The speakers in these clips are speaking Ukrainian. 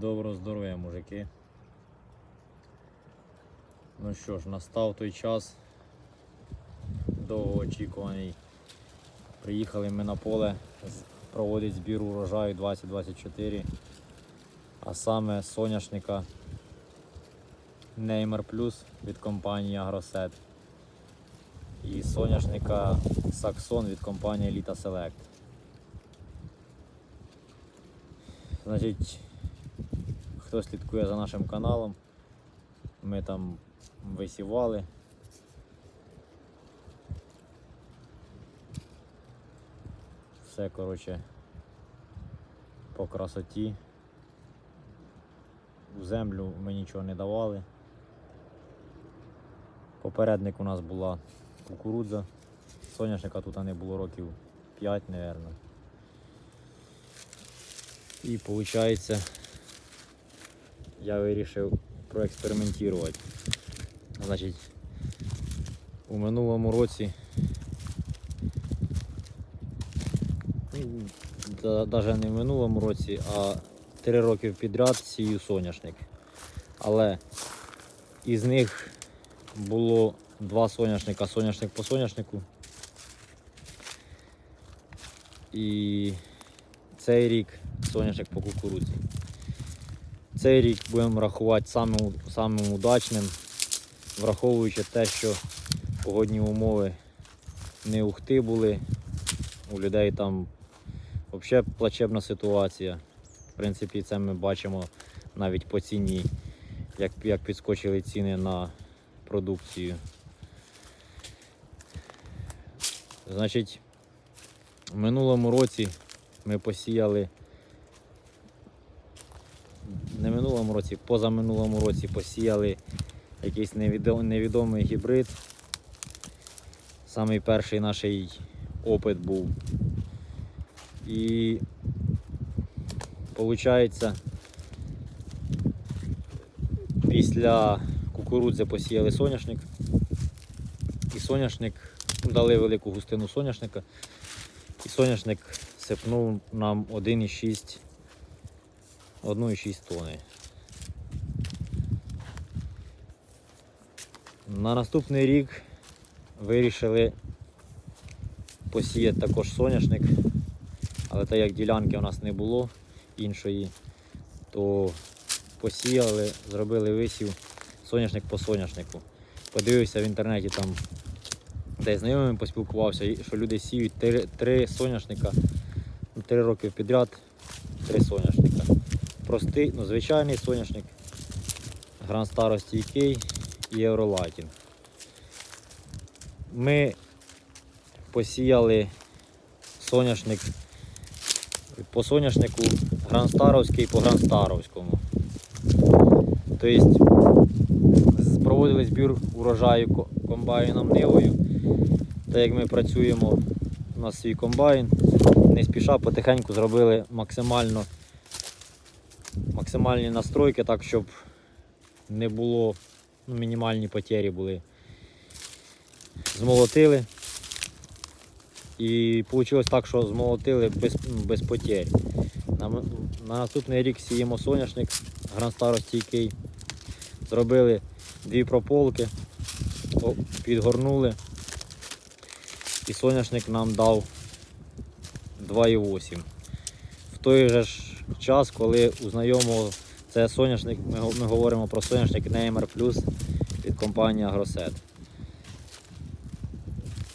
Доброго здоров'я, мужики. Ну що ж, настав той час довгоочікуваний. Приїхали ми на поле проводить збір урожаю 2024, а саме соняшника Неймер Плюс від компанії Агросет і соняшника Саксон від компанії Elita Select. Значить, хто слідкує за нашим каналом, ми там висівали. Все, коротше, по красоті. У землю ми нічого не давали. Попередник у нас була кукурудза. Соняшника тут не було років 5, мабуть. І виходить, я вирішив проекспериментувати. Значить, у минулому році, навіть не в минулому році, а три роки підряд сію соняшник. Але із них було два соняшника, соняшник по соняшнику. І цей рік соняшник по кукурудзі. Цей рік будемо рахувати самим, самим удачним, враховуючи те, що погодні умови не ухти були, у людей там взагалі плачебна ситуація. В принципі, це ми бачимо навіть по ціні, як, як підскочили ціни на продукцію. Значить, в минулому році ми посіяли не минулому році, позаминулому році посіяли якийсь невідо- невідомий гібрид. Самий перший наш опит був. І виходить, після кукурудзи посіяли соняшник. І соняшник дали велику густину соняшника. І соняшник сипнув нам 1,6 1,6 тони. На наступний рік вирішили посіяти також соняшник, але так як ділянки у нас не було іншої, то посіяли, зробили висів соняшник по соняшнику. Подивився в інтернеті там, де з знайомими поспілкувався, що люди сіють три, три соняшника, три роки підряд, три соняшника. Простий, ну, звичайний соняшник, гран старостійкий і Євролайтінг. Ми посіяли соняшник по соняшнику гранстаровський по гранстаровському. Тобто проводили збір урожаю комбайном нивою. Так як ми працюємо, у нас свій комбайн, не спіша потихеньку зробили максимально максимальні настройки, так щоб не було ну, мінімальні потері були. Змолотили. І вийшло так, що змолотили без, ну, без потерь. На, на наступний рік сіємо соняшник гранстаростійкий. Зробили дві прополки, підгорнули. І соняшник нам дав 2,8. В той же ж час, коли у знайомого це соняшник, ми, ми говоримо про соняшник Neymer Plus від компанії Агросет.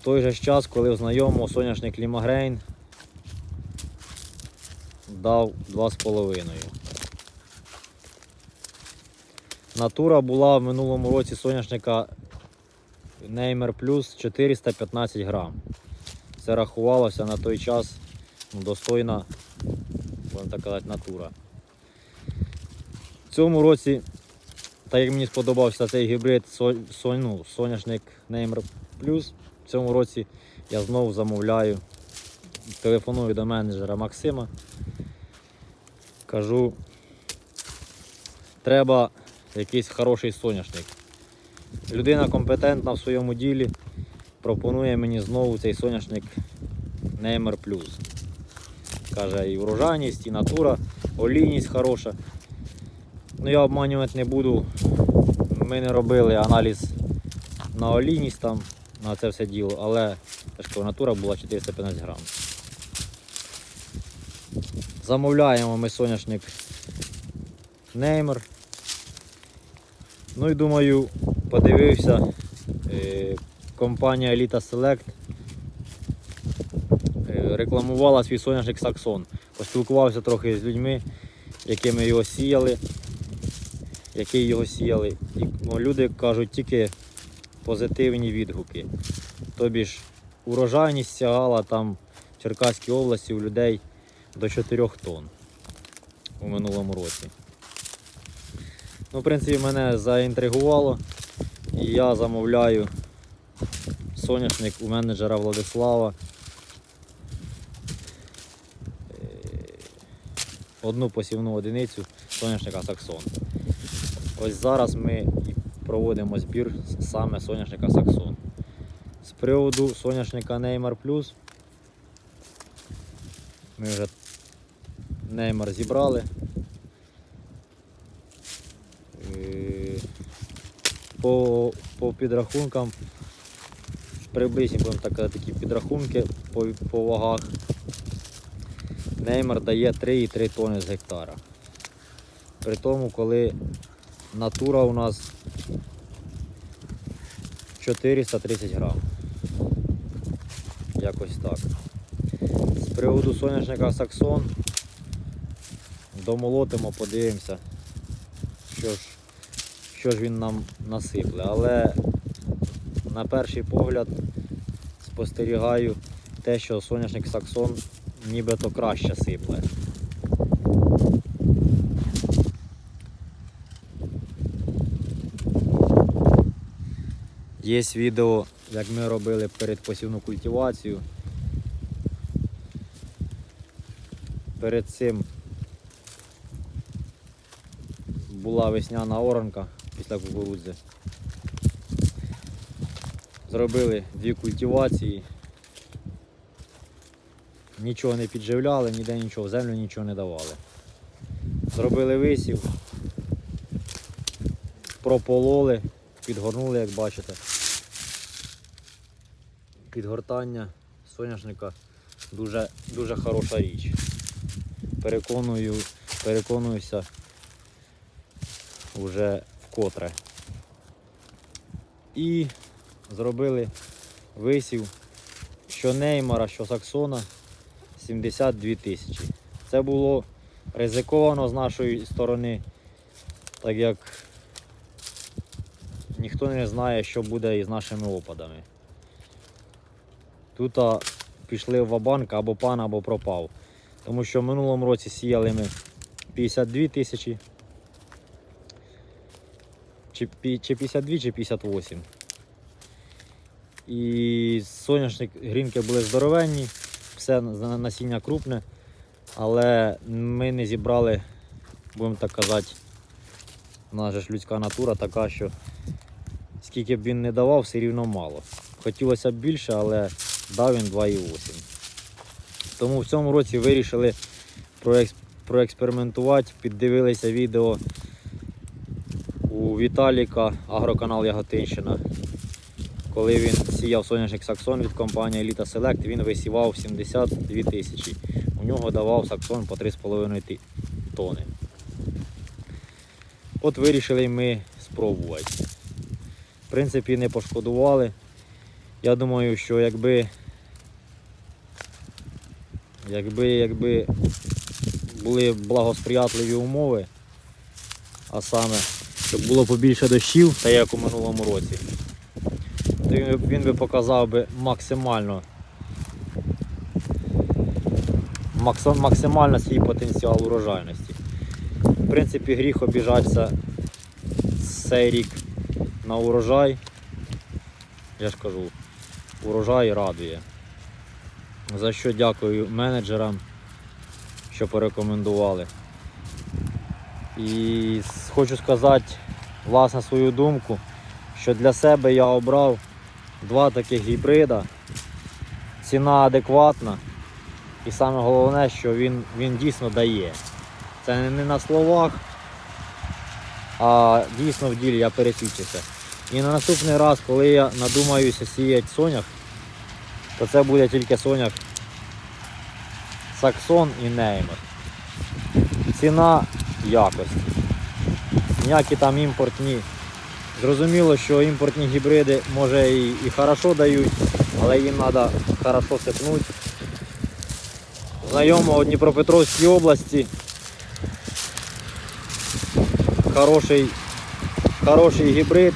В той же час, коли у знайомого соняшник Лімагрейн дав 2,5. Натура була в минулому році соняшника Neymer Plus 415 грам. Це рахувалося на той час ну, достойна, будемо так казати, натура. В цьому році, так як мені сподобався цей гібрид ну, соняшник Neymer Plus, в цьому році я знову замовляю, телефоную до менеджера Максима. Кажу, треба якийсь хороший соняшник. Людина компетентна в своєму ділі пропонує мені знову цей соняшник Neymer Plus. Каже, і врожайність, і натура, олійність хороша. Ну я обманювати не буду. Ми не робили аналіз на олійність там, на це все діло, але кажу, натура була 415 грам. Замовляємо ми соняшник Неймер. Ну і думаю, подивився. е, Компанія Elita Select рекламувала свій соняшник Саксон. Поспілкувався трохи з людьми, якими його сіяли, які його сіяли. І ну, люди кажуть тільки позитивні відгуки. Тобі ж урожайність сягала там в Черкаській області у людей до 4 тонн у минулому році. Ну, в принципі, мене заінтригувало. І я замовляю соняшник у менеджера Владислава. Одну посівну одиницю соняшника Саксон. Ось зараз ми проводимо збір саме соняшника Саксон. З приводу соняшника Неймар Плюс. Ми вже Неймар зібрали. Е, По, по підрахункам, приблизні будемо так такі підрахунки по, по вагах. Неймар дає 3,3 тони з гектара. При тому, коли натура у нас 430 грам. Якось так. З приводу соняшника Саксон домолотимо, подивимося, що ж, що ж він нам насипле. Але на перший погляд спостерігаю те, що соняшник Саксон нібито краще сипле. Є відео, як ми робили передпосівну культивацію. Перед цим була весняна оранка після кукурудзи. Зробили дві культивації. Нічого не підживляли, ніде нічого, землю нічого не давали. Зробили висів, пропололи, підгорнули, як бачите. Підгортання соняшника дуже, дуже хороша річ. Переконую, переконуюся вже вкотре. І зробили висів що Неймара, що Саксона 72 тисячі. Це було ризиковано з нашої сторони, так як ніхто не знає, що буде із нашими опадами. Тут пішли в вабанк або пан, або пропав. Тому що в минулому році сіяли ми 52 тисячі. Чи, чи 52, чи 58. І соняшник грінки були здоровенні, все на- насіння крупне, але ми не зібрали, будемо так казати, же ж людська натура така, що скільки б він не давав, все рівно мало. Хотілося б більше, але дав він 2,8. Тому в цьому році вирішили проекс- проекспериментувати, піддивилися відео у Віталіка, агроканал Яготинщина. Коли він сіяв соняшник Саксон від компанії Elita Select, він висівав 72 тисячі. У нього давав Саксон по 3,5 ти- тони. От вирішили ми спробувати. В принципі, не пошкодували. Я думаю, що якби, якби, якби були благосприятливі умови, а саме, щоб було побільше дощів, та як у минулому році, би- він би показав би максимально, максимально свій потенціал урожайності. В принципі, гріх обіжатися цей рік на урожай. Я ж кажу, урожай радує. За що дякую менеджерам, що порекомендували. І хочу сказати власне свою думку, що для себе я обрав два таких гібрида. Ціна адекватна. І саме головне, що він, він дійсно дає. Це не- на словах, а дійсно в ділі я пересвідчився. І на наступний раз, коли я надумаюся сіяти сонях, то це буде тільки сонях Саксон і Неймер. Ціна якості. Ніякі там імпортні. Зрозуміло, що імпортні гібриди може і, і хорошо дають, але їм треба хорошо сипнути. Знайомо у Дніпропетровській області. Хороший, хороший гібрид.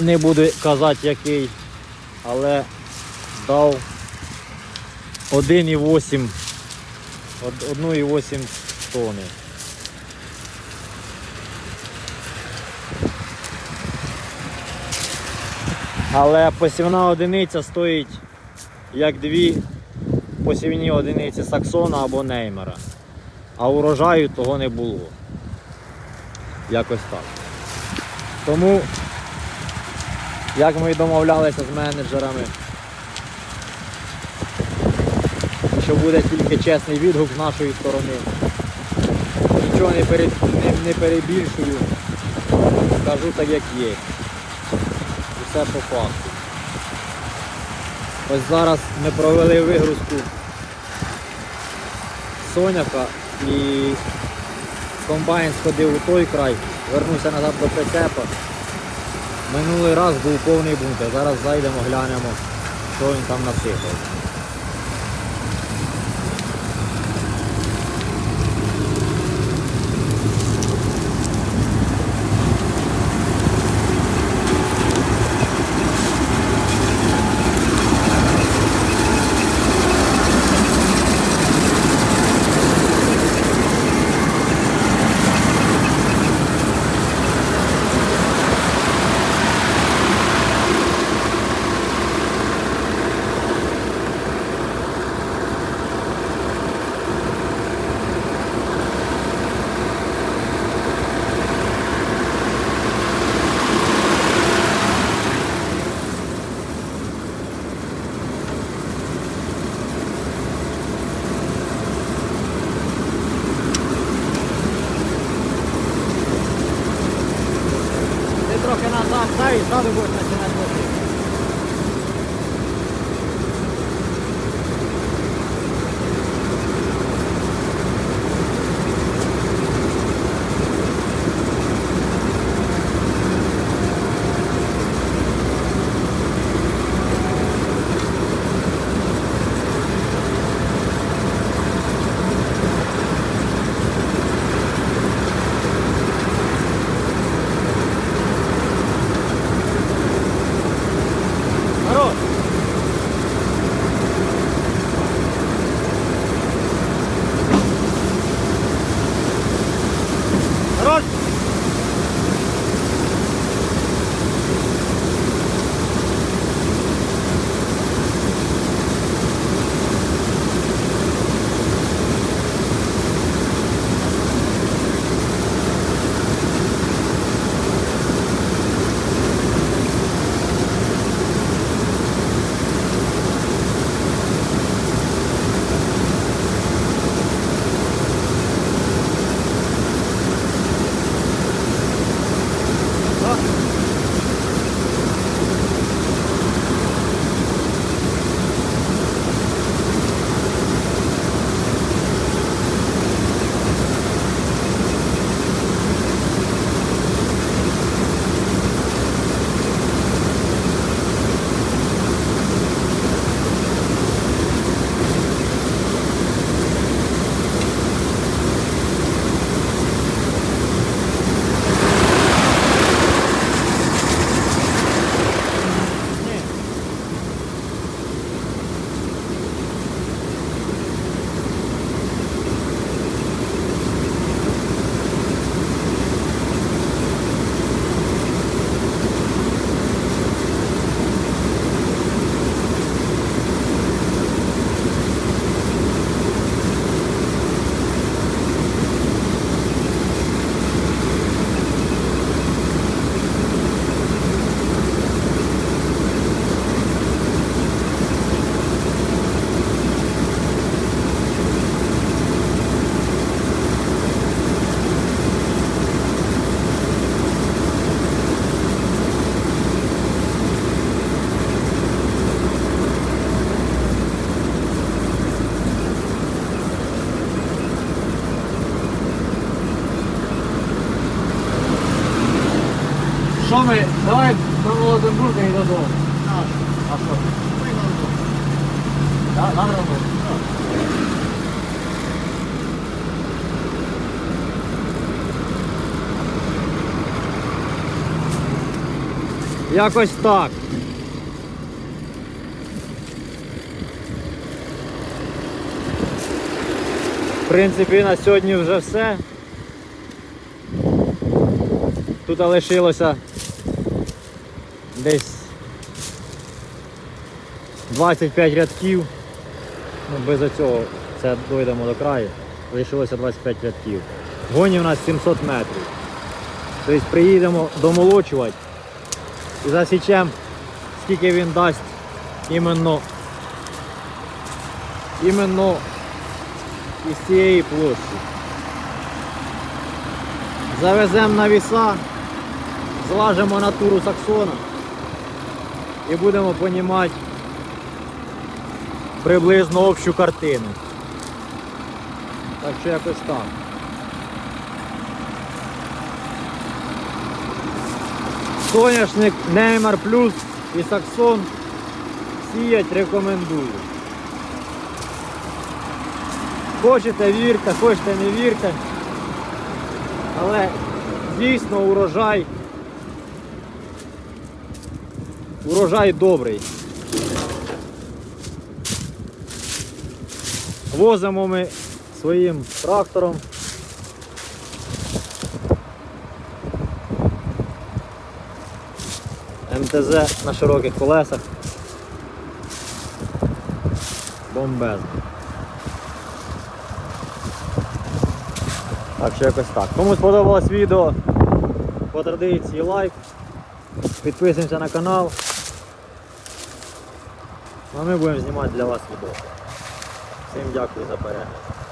Не буду казати який, але дав 1,8 од- 1,8 тони. Але посівна одиниця стоїть як дві посівні одиниці Саксона або Неймера. А урожаю того не було. Якось так. Тому, як ми і домовлялися з менеджерами, що буде тільки чесний відгук з нашої сторони. Нічого не, перебільшую, кажу так як є. Усе по факту. Ось зараз ми провели вигрузку соняка і комбайн сходив у той край, вернувся назад до прицепа. Минулий раз був повний бункер. Зараз зайдемо, глянемо, що він там насипав. Трохи назад да, и сразу будет возити. Що ми? Давай до Володимирка і додому. А що? Да, надо робити? Якось так. В принципі, на сьогодні вже все. Тут лишилося десь 25 рядків. Ну, без цього це дойдемо до краю. Лишилося 25 рядків. Гоні у нас 700 метрів. Тобто приїдемо домолочувати і засічемо, скільки він дасть іменно, іменно із цієї площі. Завеземо на віса, злажимо натуру саксона і будемо розуміти приблизно общу картину. Так що якось так. Соняшник Неймар Плюс і Саксон сіять рекомендую. Хочете вірте, хочете не вірте. Але дійсно урожай. Урожай добрий. Возимо ми своїм трактором. МТЗ на широких колесах. Бомбезно. Так що якось так. Кому сподобалось відео, по традиції лайк. Підписуємося на канал. А ми будемо знімати для вас відео. Всім дякую за перегляд.